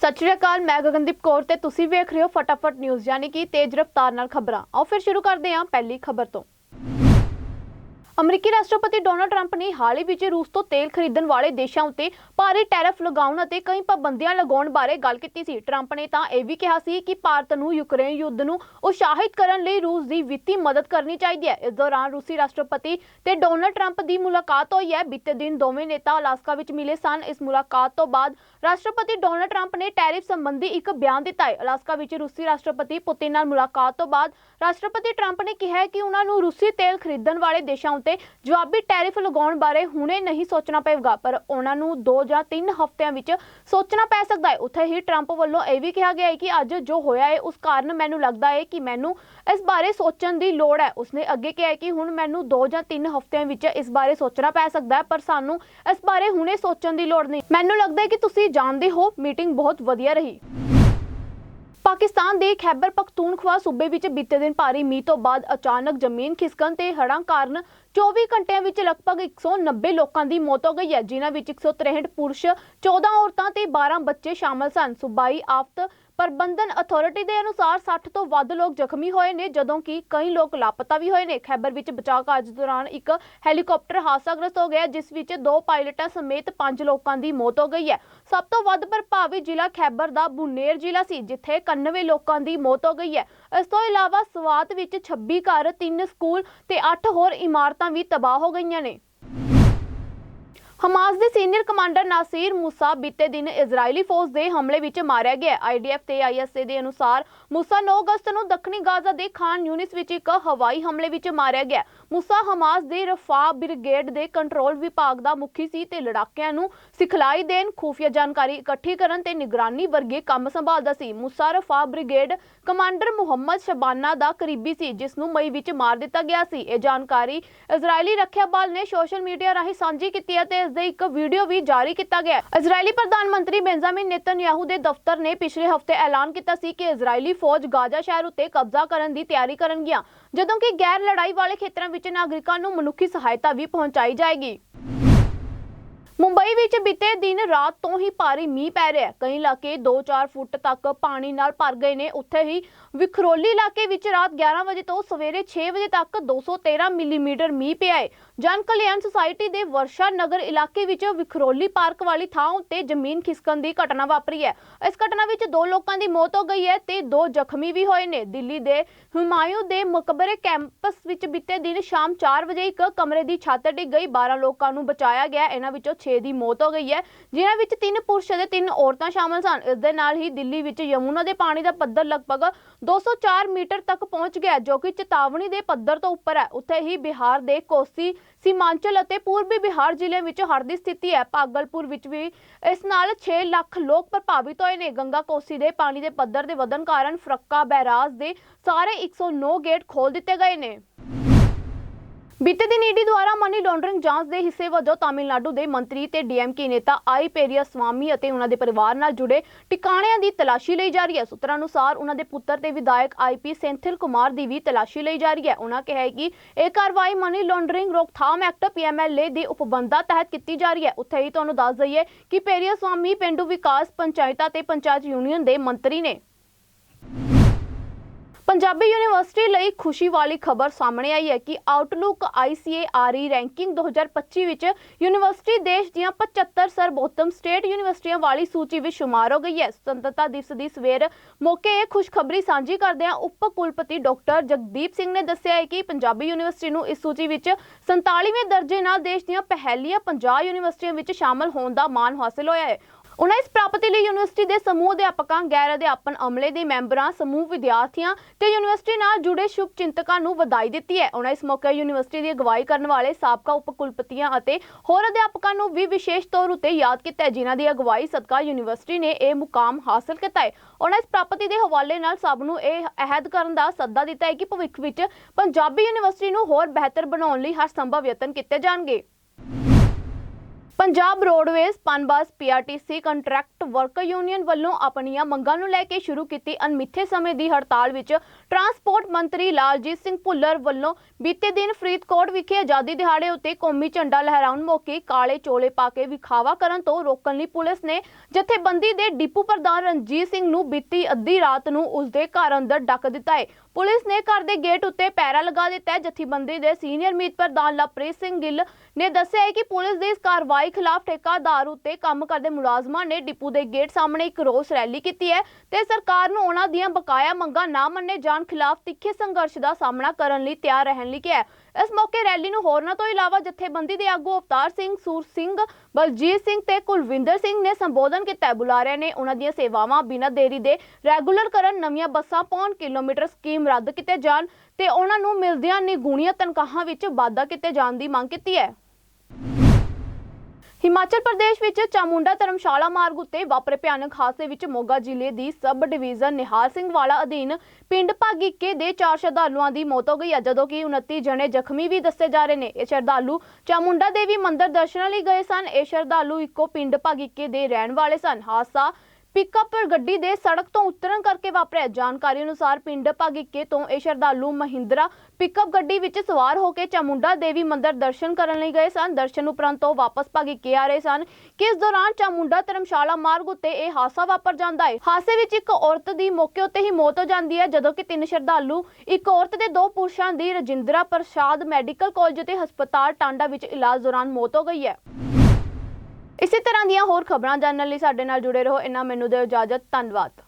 ਸਤਿ ਸ਼੍ਰੀ ਅਕਾਲ, ਮੈਂ ਗਗਨਦੀਪ ਕੌਰ ਤੇ ਤੁਸੀਂ ਵੇਖ ਰਹੇ ਹੋ ਫਟਾਫਟ ਨਿਊਜ਼ ਯਾਨੀ ਕਿ ਤੇਜ਼ ਰਫ਼ਤਾਰ ਨਾਲ ਖਬਰਾਂ। ਆਓ ਫਿਰ ਸ਼ੁਰੂ ਕਰਦੇ ਹਾਂ ਪਹਿਲੀ ਖਬਰ ਤੋਂ। ਅਮਰੀਕੀ ਰਾਸ਼ਟਰਪਤੀ ਡੋਨਾਲਡ ਟਰੰਪ ਨੇ ਹਾਲ ਹੀ ਵਿੱਚ ਰੂਸ ਤੋਂ ਤੇਲ ਖਰੀਦਣ ਵਾਲੇ ਦੇਸ਼ਾਂ ਉੱਤੇ ਭਾਰੀ ਟੈਰਿਫ ਲਗਾਉਣ ਅਤੇ ਕਈ ਪਾਬੰਦੀਆਂ ਲਗਾਉਣ ਬਾਰੇ ਗੱਲ ਕੀਤੀ ਸੀ। ਟਰੰਪ ਨੇ ਤਾਂ ਇਹ ਵੀ ਕਿਹਾ ਸੀ ਕਿ ਭਾਰਤ ਨੂੰ ਯੂਕਰੇਨ ਯੁੱਧ ਨੂੰ ਉਤਸ਼ਾਹਿਤ ਕਰਨ ਲਈ ਰੂਸ ਦੀ ਵਿੱਤੀ ਮਦਦ ਕਰਨੀ ਚਾਹੀਦੀ ਹੈ। ਇਸ ਦੌਰਾਨ ਰੂਸੀ ਰਾਸ਼ਟਰਪਤੀ ਤੇ ਡੋਨਾਲਡ ਟਰੰਪ ਦੀ ਮੁਲਾਕਾਤ ਹੋਈ ਹੈ। ਬੀਤੇ ਦਿਨ ਦੋਵੇਂ ਨੇਤਾ ਅਲਾਸਕਾ ਵਿੱਚ ਮਿਲੇ ਸਨ। ਇਸ ਮੁਲਾਕਾਤ ਤੋਂ ਬਾਅਦ ਰਾਸ਼ਟਰਪਤੀ ਡੋਨਾਲਡ ਟਰੰਪ ਨੇ ਟੈਰਿਫ ਸੰਬੰਧੀ ਇੱਕ ਬਿਆਨ ਦਿੱਤਾ ਹੈ। ਅਲਾਸਕਾ ਵਿੱਚ ਰੂਸੀ ਰਾਸ਼ਟਰਪਤੀ ਪੁਤਿਨ ਨਾਲ ਮੁਲਾਕਾਤ ਤੋਂ ਬਾਅਦ ਰਾਸ਼ਟਰਪਤੀ ਟਰੰਪ ਨੇ ਕਿਹਾ ਕਿ ਉਹਨਾਂ ਨੂੰ ਰੂਸੀ ਤੇਲ ਖਰੀਦਣ ਵਾਲੇ ਦੇਸ਼ਾਂ ਉੱਤੇ ਜਵਾਬੀ ਟੈਰਿਫ ਲਗਾਉਣ ਬਾਰੇ ਹੁਣੇ ਨਹੀਂ ਸੋਚਣਾ ਪਏਗਾ, ਪਰ ਉਹਨਾਂ ਨੂੰ 2 ਜਾਂ 3 ਹਫ਼ਤਿਆਂ ਵਿੱਚ ਸੋਚਣਾ ਪੈ ਸਕਦਾ ਹੈ। ਉੱਥੇ ਹੀ ਟਰੰਪ ਵੱਲੋਂ ਇਹ ਵੀ ਕਿਹਾ ਗਿਆ ਹੈ ਕਿ ਅੱਜ ਜੋ ਹੋਇਆ ਹੈ, ਉਸ ਕਾਰਨ ਮੈਨੂੰ ਲੱਗਦਾ ਹੈ ਕਿ ਮੈਨੂੰ ਇਸ ਬਾਰੇ ਸੋਚਣ ਦੀ ਲੋੜ ਹੈ। ਉਸਨੇ ਅੱਗੇ ਕਿਹਾ ਕਿ ਹੁਣ ਮੈਨੂੰ 2 ਜਾਂ 3 ਹਫ਼ਤਿਆਂ ਵਿੱਚ ਇਸ ਬਾਰੇ ਸੋਚਣਾ ਪੈ ਸਕਦਾ ਹੈ, ਪਰ ਸਾਨੂੰ ਇਸ ਬਾਰੇ ਹੁਣੇ ਸੋਚਣ ਦੀ ਲੋੜ ਨਹੀਂ। ਮੈਨੂੰ ਲੱਗਦਾ ਹੈ ਕਿ ਤੁਸੀਂ ਜਾਣਦੇ ਹੋ, ਮੀਟਿੰਗ ਬਹੁਤ ਵਧੀਆ ਰਹੀ। ਪਾਕਿਸਤਾਨ ਦੇ ਖੈਬਰ ਪਖਤੂਨਖਵਾ ਸੂਬੇ ਵਿੱਚ ਬੀਤੇ ਦਿਨ ਭਾਰੀ ਮੀਂਹ ਤੋਂ ਬਾਅਦ ਅਚਾਨਕ ਜ਼ਮੀਨ ਖਿਸਕਣ ਤੇ ਹੜ੍ਹਾਂ ਕਾਰਨ 24 ਘੰਟਿਆਂ ਵਿੱਚ ਲਗਭਗ 190 ਲੋਕਾਂ ਦੀ ਮੌਤ ਹੋ ਗਈ ਹੈ, ਜਿਨ੍ਹਾਂ ਵਿੱਚ 163 ਪੁਰਸ਼ 14 ਔਰਤਾਂ ਤੇ 12 ਬੱਚੇ ਸ਼ਾਮਲ ਸਨ। ਸੂਬਾਈ ਆਫਤ ਪ੍ਰਬੰਧਨ ਅਥਾਰਟੀ ਦੇ ਅਨੁਸਾਰ 60 ਤੋਂ ਵੱਧ ਲੋਕ ਜ਼ਖਮੀ ਹੋਏ ਨੇ, ਜਦੋਂ ਕਿ ਕਈ ਲੋਕ ਲਾਪਤਾ ਵੀ ਹੋਏ ਨੇ। ਖੈਬਰ ਵਿੱਚ ਬਚਾਅ ਕਾਰਜ ਦੌਰਾਨ ਇੱਕ ਹੈਲੀਕਾਪਟਰ ਹਾਦਸਾਗ੍ਰਸਤ ਹੋ ਗਿਆ, ਜਿਸ ਵਿੱਚ ਦੋ ਪਾਇਲਟਾਂ ਸਮੇਤ 5 ਲੋਕਾਂ ਦੀ ਮੌਤ ਹੋ ਗਈ ਹੈ। ਸਭ ਤੋਂ ਵੱਧ ਪ੍ਰਭਾਵਿਤ ਜ਼ਿਲ੍ਹਾ ਖੈਬਰ ਦਾ ਬੁਨੇਰ ਜ਼ਿਲ੍ਹਾ ਸੀ, ਜਿੱਥੇ 91 ਲੋਕਾਂ ਦੀ ਮੌਤ ਹੋ ਗਈ ਹੈ। ਇਸ ਤੋਂ ਇਲਾਵਾ ਸਵਾਤ ਵਿੱਚ 26 ਘਰ 3 ਸਕੂਲ ਤੇ 8 ਹੋਰ ਇਮਾਰਤਾਂ ਵੀ ਤਬਾਹ ਹੋ ਗਈਆਂ ਨੇ। ਹਮਾਸ ਦੇ ਸੀਨੀਅਰ ਕਮਾਂਡਰ ਨਾਸੀਰ ਮੂਸਾ ਬੀਤੇ ਦਿਨ ਇਜ਼ਰਾਈਲੀ ਫੌਜ ਦੇ ਹਮਲੇ ਵਿੱਚ ਮਾਰਿਆ ਗਿਆ। ਆਈਡੀਐਫ ਤੇ ਆਈਐਸਏ ਦੇ ਅਨੁਸਾਰ ਮੂਸਾ 9 ਅਗਸਤ ਨੂੰ ਦੱਖਣੀ ਗਾਜ਼ਾ ਦੇ ਖਾਨ ਯੂਨਿਸ ਵਿੱਚ ਇੱਕ ਹਵਾਈ ਹਮਲੇ ਵਿੱਚ ਮਾਰਿਆ ਗਿਆ। ਮੂਸਾ ਹਮਾਸ ਦੇ ਰਫਾ ਬ੍ਰਿਗੇਡ ਦੇ ਕੰਟਰੋਲ ਵਿਭਾਗ ਦਾ ਮੁਖੀ ਸੀ ਤੇ ਲੜਾਕਿਆਂ ਨੂੰ ਸਿਖਲਾਈ ਦੇਣ, ਖੂਫੀਆ ਜਾਣਕਾਰੀ ਇਕੱਠੀ ਕਰਨ ਤੇ ਨਿਗਰਾਨੀ ਵਰਗੇ ਕੰਮ ਸੰਭਾਲਦਾ ਸੀ। Musa Rafah brigade commander Muhammad Shabana ਦਾ ਕਰੀਬੀ ਸੀ, ਜਿਸ ਨੂੰ ਮਈ ਵਿੱਚ ਮਾਰ ਦਿੱਤਾ ਗਿਆ ਸੀ। ਇਹ ਜਾਣਕਾਰੀ ਇਜ਼ਰਾਈਲੀ ਰੱਖਿਆ ਬਲ ਨੇ ਸੋਸ਼ਲ ਮੀਡੀਆ ਰਾਹੀਂ ਸਾਂਝੀ ਕੀਤੀ ਹੈ ਇਸ ਦੇ ਇੱਕ ਵੀਡੀਓ ਵੀ ਜਾਰੀ ਕੀਤਾ ਗਿਆ ਇਜ਼ਰਾਈਲੀ ਪ੍ਰਧਾਨ ਮੰਤਰੀ ਬੈਂਜਾਮਿਨ ਨੇਤਨਯਾਹੂ ਦੇ ਦਫ਼ਤਰ ਨੇ ਪਿਛਲੇ ਹਫ਼ਤੇ ਐਲਾਨ ਕੀਤਾ ਸੀ ਕਿ ਇਜ਼ਰਾਈਲੀ ਫੌਜ ਗਾਜ਼ਾ ਸ਼ਹਿਰ ਉੱਤੇ ਕਬਜ਼ਾ ਕਰਨ ਦੀ ਤਿਆਰੀ ਕਰਨਗੀਆਂ, ਜਦੋਂ ਕਿ ਗੈਰ ਲੜਾਈ ਵਾਲੇ ਖੇਤਰਾਂ ਵਿੱਚ ਨਾਗਰਿਕਾਂ ਨੂੰ ਮਨੁੱਖੀ ਸਹਾਇਤਾ ਵੀ ਪਹੁੰਚਾਈ ਜਾਏਗੀ। ਮੁੰਬਈ ਵਿੱਚ ਬੀਤੇ ਦਿਨ ਰਾਤ ਤੋਂ ਹੀ ਭਾਰੀ ਮੀਂਹ ਪੈ ਰਿਹਾ ਹੈ। ਕਈ ਇਲਾਕੇ 2-4 ਫੁੱਟ ਤੱਕ ਪਾਣੀ ਨਾਲ ਭਰ ਗਏ ਨੇ। ਉੱਥੇ ਹੀ ਵਿਖਰੋਲੀ ਇਲਾਕੇ ਵਿੱਚ ਰਾਤ 11 ਵਜੇ ਤੋਂ ਸਵੇਰੇ 6 ਵਜੇ ਤੱਕ 213 ਮਿਲੀਮੀਟਰ ਮੀਂਹ ਪਿਆ ਹੈ। ਜਨ ਕਲਿਆਣ ਸੁਸਾਇਟੀ ਦੇ ਵਰਸ਼ਾ ਨਗਰ ਇਲਾਕੇ ਵਿੱਚ ਵਿਖਰੋਲੀ ਪਾਰਕ ਵਾਲੀ ਥਾਂ ਉੱਤੇ ਜ਼ਮੀਨ ਖਿਸਕਣ ਦੀ ਘਟਨਾ ਵਾਪਰੀ ਹੈ। ਇਸ ਘਟਨਾ ਵਿੱਚ ਦੋ ਲੋਕਾਂ ਦੀ ਮੌਤ ਹੋ ਗਈ ਹੈ ਤੇ ਦੋ ਜ਼ਖਮੀ ਵੀ ਹੋਏ ਨੇ। ਦਿੱਲੀ ਦੇ ਹੁਮਾਯੂ ਦੇ ਮਕਬਰੇ ਕੈਂਪਸ ਵਿੱਚ ਬੀਤੇ ਦਿਨ ਸ਼ਾਮ 4 ਵਜੇ ਇੱਕ ਕਮਰੇ ਦੀ ਛੱਤ ਡਿੱਗ ਗਈ। 12 ਲੋਕਾਂ ਨੂੰ ਬਚਾਇਆ ਗਿਆ। ਇਹਨਾਂ ਵਿੱਚੋਂ 6 ਦੀ ਮੌਤ ਹੋ ਗਈ ਹੈ। ਜਿਨ੍ਹਾਂ ਵਿੱਚ ਤਿੰਨ ਪੁਰਸ਼ ਅਤੇ ਤਿੰਨ ਔਰਤਾਂ ਸ਼ਾਮਲ ਸਨ। ਇਸ ਦੇ ਨਾਲ ਹੀ ਦਿੱਲੀ ਵਿੱਚ ਯਮੁਨਾ ਦੇ ਪਾਣੀ ਦਾ ਪੱਧਰ ਲਗਭਗ 204 ਮੀਟਰ ਤੱਕ ਪਹੁੰਚ ਗਿਆ ਜੋ ਕਿ ਚੇਤਾਵਨੀ ਦੇ ਪੱਧਰ ਤੋਂ ਉੱਪਰ ਹੈ। ਉੱਥੇ ਹੀ ਬਿਹਾਰ ਦੇ ਕੋਸੀ, ਸੀਮਾਂਚਲ ਅਤੇ ਪੂਰਬੀ ਬਿਹਾਰ ਜ਼ਿਲ੍ਹੇ ਵਿੱਚ ਹੜ੍ਹ ਦੀ ਸਥਿਤੀ ਹੈ। ਭਾਗਲਪੁਰ ਵਿੱਚ ਵੀ ਇਸ ਨਾਲ 6 ਲੱਖ ਲੋਕ ਪ੍ਰਭਾਵਿਤ ਹੋਏ ਨੇ। ਗੰਗਾ ਕੋਸੀ ਦੇ ਪਾਣੀ ਦੇ ਪੱਧਰ ਦੇ ਵਧਣ ਕਾਰਨ ਫਰੱਕਾ ਬੈਰਾਜ ਦੇ ਸਾਰੇ 109 ਗੇਟ ਖੋਲ ਦਿੱਤੇ ਗਏ ਨੇ। ਬੀਤੇ ਦਿਨ ਈਡੀ ਦੁਆਰਾ ਮਨੀ ਲਾਂਡਰਿੰਗ ਜਾਂਚ ਦੇ ਹਿੱਸੇ ਵਜੋਂ ਤਾਮਿਲਨਾਡੂ ਦੇ ਮੰਤਰੀ ਤੇ ਡੀਐਮਕੇ ਨੇਤਾ ਆਈ ਪੇਰੀਆ ਸਵਾਮੀ ਅਤੇ ਉਹਨਾਂ ਦੇ ਪਰਿਵਾਰ ਨਾਲ ਜੁੜੇ ਟਿਕਾਣਿਆਂ ਦੀ ਤਲਾਸ਼ੀ ਲਈ ਜਾ ਰਹੀ ਹੈ। ਸੂਤਰਾਂ ਅਨੁਸਾਰ ਉਹਨਾਂ ਦੇ ਪੁੱਤਰ ਤੇ ਵਿਧਾਇਕ ਆਈਪੀ ਸੈਂਥਿਲ ਕੁਮਾਰ ਦੀ ਵੀ ਤਲਾਸ਼ੀ ਲਈ ਜਾ ਰਹੀ ਹੈ। ਉਹਨਾਂ ਕਿਹਾ ਹੈ ਕਿ ਇਹ ਕਾਰਵਾਈ ਮਨੀ ਲਾਂਡਰਿੰਗ ਰੋਕਥਾਮ ਐਕਟ ਪੀਐਮਐਲਏ ਦੇ ਉਪਬੰਧਾਂ ਤਹਿਤ ਕੀਤੀ ਜਾ ਰਹੀ ਹੈ। ਉੱਥੇ ਹੀ ਤੁਹਾਨੂੰ ਦੱਸ ਦਈਏ ਕਿ ਪੇਰੀਆ ਸਵਾਮੀ, ਪਿੰਡੂ ਵਿਕਾਸ ਪੰਚਾਇਤਾਂ ਤੇ ਪੰਚਾਇਤ ਯੂਨੀਅਨ ਦੇ ਮੰਤਰੀ ਨੇ ਪੰਜਾਬੀ ਯੂਨੀਵਰਸਿਟੀ ਲਈ ਖੁਸ਼ੀ ਵਾਲੀ ਖਬਰ ਸਾਹਮਣੇ ਆਈ ਹੈ ਕਿ ਆਊਟਲੁੱਕ ICARE ਰੈਂਕਿੰਗ 2025 ਵਿੱਚ ਯੂਨੀਵਰਸਿਟੀ ਦੇਸ਼ ਦੀਆਂ 75 ਸਰਬੋਤਮ ਸਟੇਟ ਯੂਨੀਵਰਸਿਟੀਆਂ ਵਾਲੀ ਸੂਚੀ ਵਿੱਚ ਸ਼ੁਮਾਰ ਹੋ ਗਈ ਹੈ। ਸੁਤੰਤਰਤਾ ਦਿਵਸ ਦੀ ਸਵੇਰ ਮੌਕੇ ਇਹ ਖੁਸ਼ਖਬਰੀ ਸਾਂਝੀ ਕਰਦਿਆਂ ਉਪ ਕੁਲਪਤੀ ਡਾਕਟਰ ਜਗਦੀਪ ਸਿੰਘ ਨੇ ਦੱਸਿਆ ਹੈ ਕਿ ਪੰਜਾਬੀ ਯੂਨੀਵਰਸਿਟੀ ਨੂੰ ਇਸ ਸੂਚੀ ਵਿੱਚ 47ਵੇਂ ਦਰਜੇ ਨਾਲ ਦੇਸ਼ ਦੀਆਂ ਪਹਿਲੀਆਂ 50 ਯੂਨੀਵਰਸਿਟੀਆਂ ਵਿੱਚ ਸ਼ਾਮਲ ਹੋਣ ਦਾ ਮਾਣ ਹਾਸਲ ਹੋਇਆ ਹੈ। ਉਹਨਾਂ ਇਸ ਪ੍ਰਾਪਤੀ ਲਈ ਯੂਨੀਵਰਸਿਟੀ ਦੇ ਸਮੂਹ ਅਧਿਆਪਕਾਂ, ਗੈਰ ਅਧਿਆਪਨ ਅਮਲੇ ਦੇ ਮੈਂਬਰਾਂ, ਸਮੂਹ ਵਿਦਿਆਰਥੀਆਂ ਤੇ ਯੂਨੀਵਰਸਿਟੀ ਨਾਲ ਜੁੜੇ ਸ਼ੁਭ ਚਿੰਤਕਾਂ ਨੂੰ ਵਧਾਈ ਦਿੱਤੀ ਹੈ। ਉਹਨਾਂ ਇਸ ਮੌਕੇ ਯੂਨੀਵਰਸਿਟੀ ਦੀ ਅਗਵਾਈ ਕਰਨ ਵਾਲੇ ਸਾਬਕਾ ਉਪ ਕੁਲਪਤੀਆਂ ਅਤੇ ਹੋਰ ਅਧਿਆਪਕਾਂ ਨੂੰ ਵੀ ਵਿਸ਼ੇਸ਼ ਤੌਰ ਉਤੇ ਯਾਦ ਕੀਤਾ ਹੈ, ਜਿਨ੍ਹਾਂ ਦੀ ਅਗਵਾਈ ਸਦਕਾ ਯੂਨੀਵਰਸਿਟੀ ਨੇ ਇਹ ਮੁਕਾਮ ਹਾਸਲ ਕੀਤਾ ਹੈ। ਉਹਨਾਂ ਇਸ ਪ੍ਰਾਪਤੀ ਦੇ ਹਵਾਲੇ ਨਾਲ ਸਭ ਨੂੰ ਇਹ ਅਹਿਦ ਕਰਨ ਦਾ ਸੱਦਾ ਦਿੱਤਾ ਹੈ ਕਿ ਭਵਿੱਖ ਵਿੱਚ ਪੰਜਾਬੀ ਯੂਨੀਵਰਸਿਟੀ ਨੂੰ ਹੋਰ ਬਿਹਤਰ ਬਣਾਉਣ ਲਈ ਹਰ ਸੰਭਵ ਯਤਨ ਕੀਤੇ ਜਾਣਗੇ। Punjab roadways PUNBUS PRTC contract worker union ਵੱਲੋਂ ਆਪਣੀਆਂ ਮੰਗਾਂ ਨੂੰ ਲੈ ਕੇ ਸ਼ੁਰੂ ਕੀਤੀ ਅਣਮਿੱਥੇ ਸਮੇਂ ਦੀ ਹੜਤਾਲ ਵਿੱਚ ਟਰਾਂਸਪੋਰਟ ਮੰਤਰੀ ਲਾਲਜੀਤ ਸਿੰਘ ਭੁੱਲਰ ਵੱਲੋਂ ਬੀਤੇ ਦਿਨ ਫਰੀਦਕੋਟ ਵਿਖੇ ਆਜ਼ਾਦੀ ਦਿਹਾੜੇ ਉੱਤੇ ਕੌਮੀ ਝੰਡਾ ਲਹਿਰਾਉਣ ਮੌਕੇ ਕਾਲੇ ਚੋਲੇ ਪਾ ਕੇ ਵਿਖਾਵਾ ਕਰਨ ਤੋਂ ਰੋਕਣ ਲਈ ਪੁਲਿਸ ਨੇ ਜਥੇਬੰਦੀ ਦੇ ਡਿਪੂ ਪ੍ਰਧਾਨ ਰਣਜੀਤ ਸਿੰਘ ਨੂੰ ਬੀਤੀ ਅੱਧੀ ਰਾਤ ਨੂੰ ਉਸਦੇ ਘਰ ਅੰਦਰ ਡੱਕ ਦਿੱਤਾ ਹੈ। ਪੁਲਿਸ ਨੇ ਘਰ ਦੇ ਗੇਟ ਉੱਤੇ ਪੈਰਾ ਲਗਾ ਦਿੱਤਾ ਹੈ ਜਥੇਬੰਦੀ ਦੇ ਸੀਨੀਅਰ ਮੀਤ ਪ੍ਰਧਾਨ ਲਵਪ੍ਰੀਤ ਸਿੰਘ ਗਿੱਲ ਨੇ ਦੱਸਿਆ ਹੈ ਕਿ ਪੁਲਿਸ ਦੀ ਇਸ ਕਾਰਵਾਈ ਖਿਲਾਫ ਠੇਕਾਦਾਰ ਉੱਤੇ ਕੰਮ ਕਰਦੇ ਮੁਲਾਜ਼ਮਾਂ ਨੇ ਡਿਪੂ ਦੇ ਗੇਟ ਸਾਹਮਣੇ ਇੱਕ ਰੋਸ ਰੈਲੀ ਕੀਤੀ ਹੈ ਤੇ ਸਰਕਾਰ ਨੂੰ ਉਹਨਾਂ ਦੀਆਂ ਬਕਾਇਆ ਮੰਗਾਂ ਨਾ ਮੰਨੇ ਜਾਣ ਖਿਲਾਫ ਤਿੱਖੇ ਸੰਘਰਸ਼ ਦਾ ਸਾਹਮਣਾ ਕਰਨ ਲਈ ਤਿਆਰ ਰਹਿਣ ਲਈ ਕਿਹਾ ਹੈ। ਇਸ ਮੌਕੇ ਰੈਲੀ ਨੂੰ ਹੋਰਨਾਂ ਤੋਂ ਇਲਾਵਾ ਜਥੇਬੰਦੀ ਦੇ ਆਗੂ ਅਵਤਾਰ ਸਿੰਘ, ਸੂਰ ਸਿੰਘ, ਬਲਜੀਤ ਸਿੰਘ ਤੇ ਕੁਲਵਿੰਦਰ ਸਿੰਘ ਨੇ ਸੰਬੋਧਨ ਕੀਤਾ ਹੈ। ਬੁਲਾਰਿਆਂ ਨੇ ਉਹਨਾਂ ਦੀਆਂ ਸੇਵਾਵਾਂ ਬਿਨਾਂ ਦੇਰੀ ਦੇ ਰੈਗੂਲਰ ਕਰਨ ਨਵੀਆਂ ਬੱਸਾਂ ਪੌਣ ਕਿਲੋਮੀਟਰ ਸਕੀਮ ਰੱਦ ਕੀਤੇ ਜਾਣ ਤੇ ਉਹਨਾਂ ਨੂੰ ਮਿਲਦੀਆਂ ਨਿਗੂਣੀਆਂ ਤਨਖਾਹਾਂ ਵਿੱਚ ਵਾਧਾ ਕੀਤੇ ਜਾਣ ਦੀ ਮੰਗ ਕੀਤੀ ਹੈ ਹਿਮਾਚਲ ਪ੍ਰਦੇਸ਼ ਵਿੱਚ ਚਾਮੁੰਡਾ ਧਰਮਸ਼ਾਲਾ ਮਾਰਗ ਉੱਤੇ ਵਾਪਰੇ ਭਿਆਨਕ ਹਾਦਸੇ ਵਿੱਚ ਮੋਗਾ ਜ਼ਿਲ੍ਹੇ ਦੀ ਸਬ ਡਿਵੀਜ਼ਨ ਨਿਹਾਲ ਸਿੰਘ ਵਾਲਾ ਅਧੀਨ ਪਿੰਡ ਭਾਗੀਕੇ ਦੇ ਚਾਰ ਸ਼ਰਧਾਲੂਆਂ ਦੀ ਮੌਤ ਹੋ ਗਈ ਹੈ, ਜਦੋਂ ਕਿ 29 ਜਣੇ ਜ਼ਖਮੀ ਵੀ ਦੱਸੇ ਜਾ ਰਹੇ ਨੇ। ਇਹ ਸ਼ਰਧਾਲੂ ਚਾਮੁੰਡਾ ਦੇਵੀ ਮੰਦਿਰ ਦਰਸ਼ਨਾਂ ਲਈ ਗਏ ਸਨ। ਇਹ ਸ਼ਰਧਾਲੂ ਇੱਕੋ ਪਿੰਡ ਭਾਗੀਕੇ ਦੇ ਰਹਿਣ ਵਾਲੇ ਸਨ। ਹਾਦਸਾ ਪਿਕਅਪ ਗੱਡੀ ਦੇ ਸੜਕ ਤੋਂ ਉਤਰਨ ਕਰਕੇ ਵਾਪਰਿਆ। ਜਾਣਕਾਰੀ ਅਨੁਸਾਰ ਪਿੰਡ ਭਾਗੀਕੇ ਤੋਂ ਇਹ ਸ਼ਰਧਾਲੂ ਮਹਿੰਦਰਾ ਪਿਕਅਪ ਗੱਡੀ ਵਿੱਚ ਸਵਾਰ ਹੋ ਕੇ ਚਾਮੁੰਡਾ ਦੇਵੀ ਮੰਦਿਰ ਦਰਸ਼ਨ ਕਰਨ ਲਈ ਗਏ ਸਨ। ਦਰਸ਼ਨ ਉਪਰੰਤ ਉਹ ਵਾਪਸ ਭਾਗੀਕੇ ਆ ਰਹੇ ਸਨ। ਕਿ ਇਸ ਦੌਰਾਨ ਚਾਮੁੰਡਾ ਧਰਮਸ਼ਾਲਾ ਮਾਰਗ ਉੱਤੇ ਇਹ ਹਾਦਸਾ ਵਾਪਰ ਜਾਂਦਾ ਹੈ? ਹਾਦਸੇ ਵਿੱਚ ਇੱਕ ਔਰਤ ਦੀ ਮੌਕੇ ਉੱਤੇ ਹੀ ਮੌਤ ਹੋ ਜਾਂਦੀ ਹੈ, ਜਦੋਂ ਕਿ ਤਿੰਨ ਸ਼ਰਧਾਲੂ, ਇੱਕ ਔਰਤ ਤੇ ਦੋ ਪੁਰਸ਼ਾਂ ਦੀ ਰਜਿੰਦਰਾ ਪ੍ਰਸਾਦ ਮੈਡੀਕਲ ਕਾਲਜ ਅਤੇ ਹਸਪਤਾਲ ਟਾਂਡਾ ਵਿੱਚ ਇਲਾਜ ਦੌਰਾਨ ਮੌਤ ਹੋ ਗਈ ਹੈ। ਇਸੇ ਤਰ੍ਹਾਂ ਦੀਆਂ ਹੋਰ ਖਬਰਾਂ ਜਾਣਨ ਲਈ ਸਾਡੇ ਨਾਲ ਜੁੜੇ ਰਹੋ। ਇਹਨਾਂ ਮੈਨੂੰ ਦਿਓ ਇਜਾਜ਼ਤ। ਧੰਨਵਾਦ।